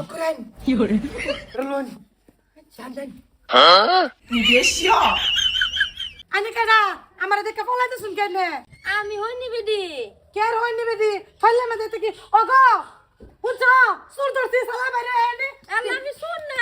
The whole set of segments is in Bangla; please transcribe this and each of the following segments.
Akuran. Yore. Relon. Jantan. Hah? Indonesia. Ani kada, amara dekha pola to sun kene. Ami hoy ni bidi. Kyer hoy ni bidi. Phalle me dete ki ogo. Huncha, sur dorti sala bare ani. Ami sun na.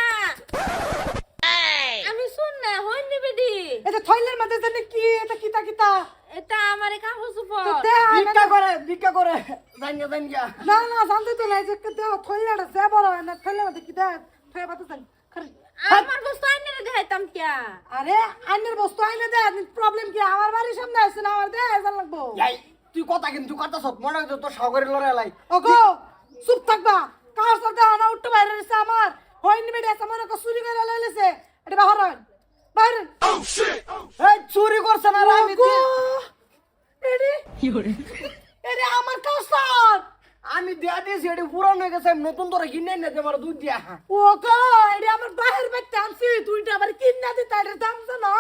আমি শুন না হইনি বিদি এটা থইলের মধ্যে জানি কি এটা কিতা কিতা এটা আমার কাপড় তো সুপর দে ভিক্ষা করে ভিক্ষা করে। জানিয়া জানিয়া না না জানতে তো নাই যে দে থইলেটা সে বড় না থইলের মধ্যে কি দে থই বাতা জানি খালি আমার বস্তু আইনে দেখাইতাম কিয়া আরে? আইনের বস্তু আইনে দে প্রবলেম কি? আমার বাড়ির সামনে আছে না আমার দে জান লাগবো? এই তুই কথা কিন্তু কথা সব মনে হয় তোর সগরে লড়াই লাই। ওগো চুপ থাকবা। কার সাথে আনা উঠতে বাইরে রয়েছে আমার? হই নিবে আমার একটা চুরি করে লাইলেছে। এটা বাহির হন এই চুরি করছে না আমি এডি，এডি আমার কাউসার! আমি দেয়া দিয়েছি এটি পুরানো হয়ে গেছে আমি নতুন তোরা কিনে এনে দে আমার দুধ দিয়া। ওগো এডি আমার বাহির বাইতে আনছি তুইটা আবার কিনা দিতা এটার দাম জানো।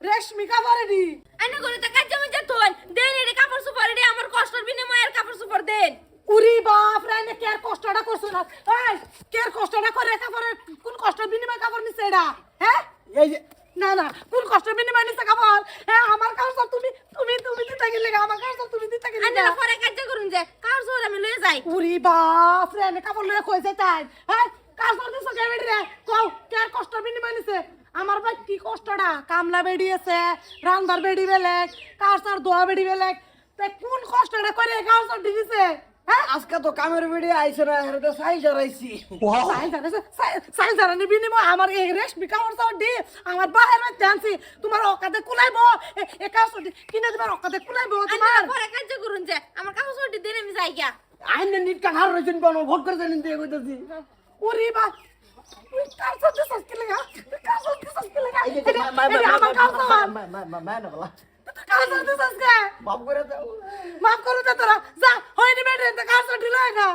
রেশমি কাপড় এডি আইনে করে তা কাজে মজা থই দেন এর কাপড় সুপর এডি আমার কষ্টর বিনিময়ের কাপড় সুপর দেন। উরি বাপ রে নে কেয়ার কষ্টটা করছ না? এই কেয়ার কষ্টটা করে কাপড়ে কোন কষ্ট বিনিময় কাপড় নিছে এটা হ্যাঁ? এই যে না না কোন কষ্ট বিনিময় নিছে কাপড় হ্যাঁ আমার কাউসার তুমি তুমি তুমি দিতে গেলে আমার কাউসার তুমি দিতে গেলে আইনে পরে কাজে করুন যে কার সুর আমি লয়ে যাই উরি বাপ রে নে কাপড় লয়ে কইছে তাই হ্যাঁ কাউসার দিছো কে বেডি রে? কও কেয়ার কষ্ট বিনিময় নিছে? আমার ভাই কি কষ্টটা কামলা বেডি আছে রান্দার বেডি বেলেগ কাউসার দোয়া বেডি বেলেগ তে কোন কষ্টটা করে কাউসার দিছে? হ্যাঁ আজকে তো কামের ভিডিও আইছে না হেরতে সাই জড়াইছি সাইজারানি বিনিময়। আমার এই রেশমি কাপড় চাও দি আমার বাহির মধ্যে আনছি। তোমার অকাতে কুলাইবো। একা কিনে তোমার অকাতে কুলাইবো তোমার। পরে কাজে করুন যে আমার কাপড় সুপর দেন আমি যাই গিয়া। আইনে নিট কানার রইছেন বানো ভোট করে জানেন দিয়ে কইতাছি। ওরে বা কার সাথে সস্কি লাগা? কার সাথে সস্কি লাগা? আমার কাজ না বলা। তুই কার দাও। মাফ করো তো তোরা। যা হয়নি বেটে তো কার সাথে লাগা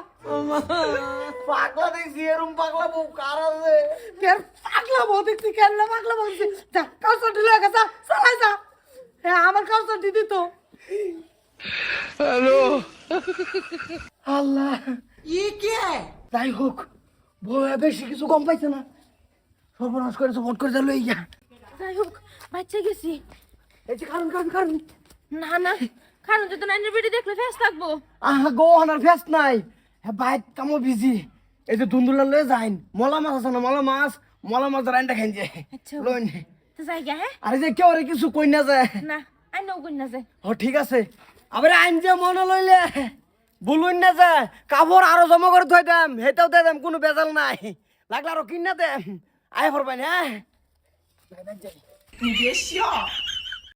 পাগলা দেখছি এরম পাগলা বউ কার আছে? ফের পাগলা বউ দেখছি কেন পাগলা বউ দেখছি? যা কার সাথে লাগা যা চালাই যা। হ্যাঁ আমার কার সাথে হ্যালো। আল্লাহ। ই কে? যাই হোক বউ বেশি কিছু কম পাইছে না। সর্বনাশ করে ভোট করে দিল ইয়া যাই হোক বাচ্চা গেছি। এই যে কারণ কারণ কারণ। না না কারণ তো নাইনের ভিডিও দেখলে ফেস থাকব। আহা গো আনার ফেস নাই। হ্যাঁ বাইক কামো বিজি এই যে দুন্দুলা লয়ে যাইন। মলা মাছ আছে না মলা মাছ? মলা মাছ রাইনটা খাইন যে আচ্ছা। লইন তো যাই গা হ্যাঁ? আরে যে কেউ কিছু কই না যায়। না আই নো কই না যায়। ও ঠিক আছে। আবার আইন যে মনে লইলে, বলুন না যে, কাপড় আরও জমা করে ধুই দাম, হেটাও দিয়ে দাম, কোনো বেজাল নাই। লাগলে আরও কিনা দেম। আয় ফরবেন হ্যাঁ?